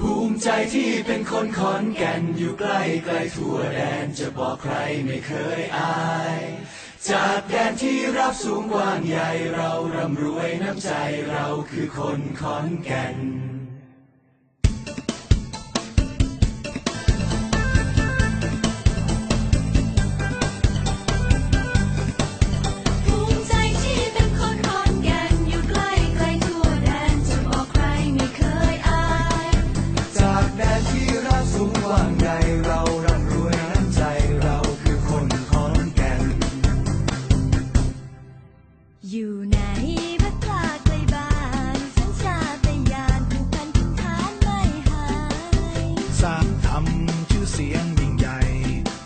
ภูมิใจที่เป็นคนขอนแก่นอยู่ใกล้ไกลทั่วแดนจะบอกใครไม่เคยอาย จากแดนที่รับสูงกว้างใหญ่เราร่ำรวยน้ำใจเราคือคนขอนแก่น เราร่ำรวยน้ำใจเราคือคนขอนแก่น อยู่ไหนพัดพลาไกลบ้านสัญชาตญาณผูกพันถิ่นฐานไม่หาย สร้างทำชื่อเสียงยิ่งใหญ่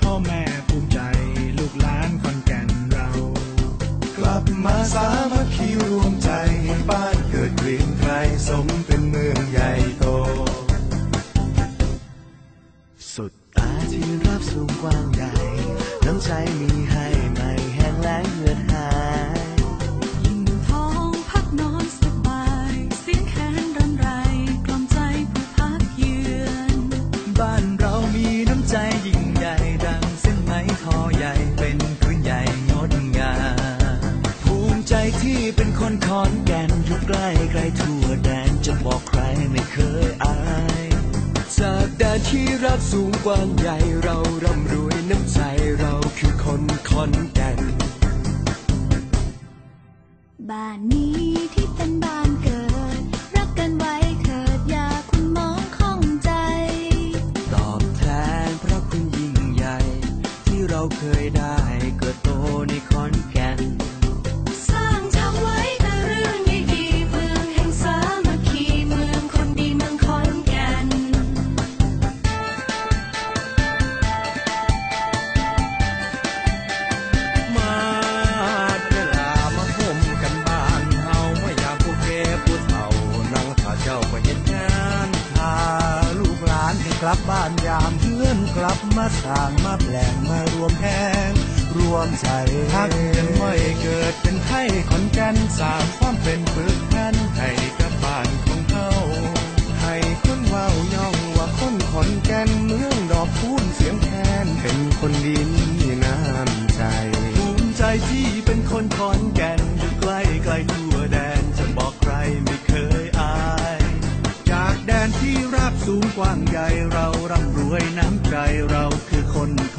พ่อแม่ภูมิใจลูกหลานคอนแก่นเรา กลับมาสามัคคีรวมใจให้บ้าน สุดตาที่รับสูงกว้างใหญ่ น้ำใจมีให้ไม่แห้งแล้งเหือดหาย ยิ่งดูท้องพักนอนสบาย เสียงแคนรำไร กล่อมใจผู้พักเยือน บ้านเรามีน้ำใจยิ่งใหญ่ ดังเส้นไหมทอใหญ่เป็นพื้นใหญ่งดงาม ภูมิใจที่เป็นคนขอน นที่รักสูงกว้างใหญ่เราร่ำรวยน้ำใจเราคือคนขอนแก่นบ้านนี้ที่เป็นบ้านเกิด รักกันไว้เถิดอย่าคุณมองข้องใจ ตอบแทนพระคุณยิ่งใหญ่ ที่เราเคยได้เกิดโตในขอนแก่น กลับบ้านยามเพื่อนกลับมาสร้างมาแปลงมารวมแหงรวมใจทักกันไว้เกิดเป็นไทยขอนแก่นสางความเป็นปึกแผ่นให้กับบ้านของเฮาให้คนว้าย่องว่าคนขอนแก่นเมืองดอกคูณเสียงแคนเป็นคนดีมีน้ำใจภูมิใจที่เป็นคนขอนแก่นอยู่ใกล้ไกลทั่วแดนจะบอกใครไม่เคยอาย จากแดนที่ราบสูงกว้างใหญ่ เราร่ำรวยน้ำใจเราคือคนข